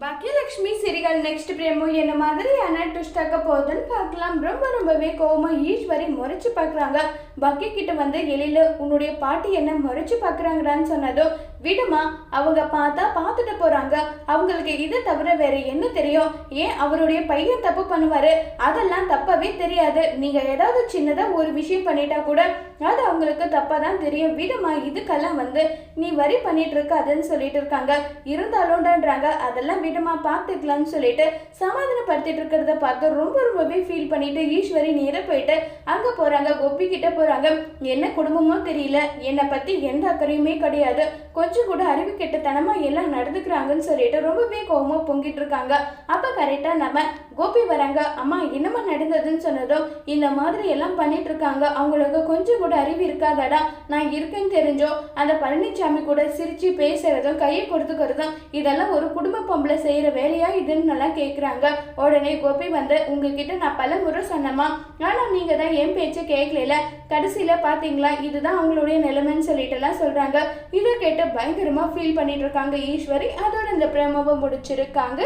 Baakiyalakshmi சிரிகள் next பிரேமோ என்ன மாதிரியான twist ஆக்க போகுதுன்னு பார்க்கலாம். ரொம்ப ரொம்பவே கோமா ஈஸ்வரி முறைச்சு பார்க்குறாங்க. பக்கி கிட்ட வந்து எழில உன்னுடைய பாட்டி என்ன முறைச்சு பார்க்குறாங்கடான்னு சொன்னதும் விடுமா அவங்க பார்த்தா பார்த்துட்டு போகிறாங்க அவங்களுக்கு இதை தவிர வேற என்ன தெரியும்? ஏன் அவருடைய பையன் தப்பு பண்ணுவாரு? அதெல்லாம் தப்பவே தெரியாது. நீங்கள் ஏதாவது சின்னதாக ஒரு விஷயம் பண்ணிட்டா கூட அது அவங்களுக்கு தப்பாக தான் தெரியும். விடுமா இதுக்கெல்லாம் வந்து நீ வரி பண்ணிட்டு இருக்காதுன்னு சொல்லிட்டு இருக்காங்க. இருந்தாலும்டான்றாங்க அதெல்லாம் விடுமா பார்த்துக்கலாம்னு சொல்லிட்டு சமாதானப்படுத்திட்டு இருக்கிறத பார்த்து ரொம்ப ரொம்பவே ஃபீல் பண்ணிட்டு ஈஸ்வரி நேர போயிட்டு அங்க போறாங்க. கோபி கிட்ட போறாங்க. என்ன குடும்பமோ தெரியல. என்னை பத்தி எந்த அக்கறையுமே கிடையாது. கொஞ்சம் கூட அறிவு கெட்டத்தனமா எல்லாம் நடந்துக்கிறாங்கன்னு சொல்லிட்டு ரொம்பவே கோபமா பொங்கிட்டு இருக்காங்க. அப்ப கரெக்டா நம்ம கோபி வராங்க. அம்மா என்னம்மா நடந்ததுன்னு சொன்னதும் இந்த மாதிரி எல்லாம் பண்ணிட்டு இருக்காங்க. அவங்களுக்கு கொஞ்சம் கூட அறிவு இருக்காதடா. நான் இருக்கேன்னு தெரிஞ்சோ அந்த பழனிசாமி கூட சிரிச்சு பேசுறதும் கையை கொடுத்துக்கிறதும் இதெல்லாம் ஒரு குடும்ப பொம்பளை செய்கிற வேலையா இதுன்னு நல்லா கேட்குறாங்க உடனே கோபி வந்து உங்ககிட்ட நான் பல முறை சொன்னமா ஆனால் நீங்கள் தான் என் பேச்சை கேட்கல கடைசியில் பார்த்தீங்களா இதுதான் அவங்களுடைய நிலைமைன்னு சொல்லிட்டுலாம் சொல்கிறாங்க இதை கேட்டு பயங்கரமாக ஃபீல் பண்ணிட்டு இருக்காங்க ஈஸ்வரி. அதோட இந்த பிரமவை முடிச்சிருக்காங்க.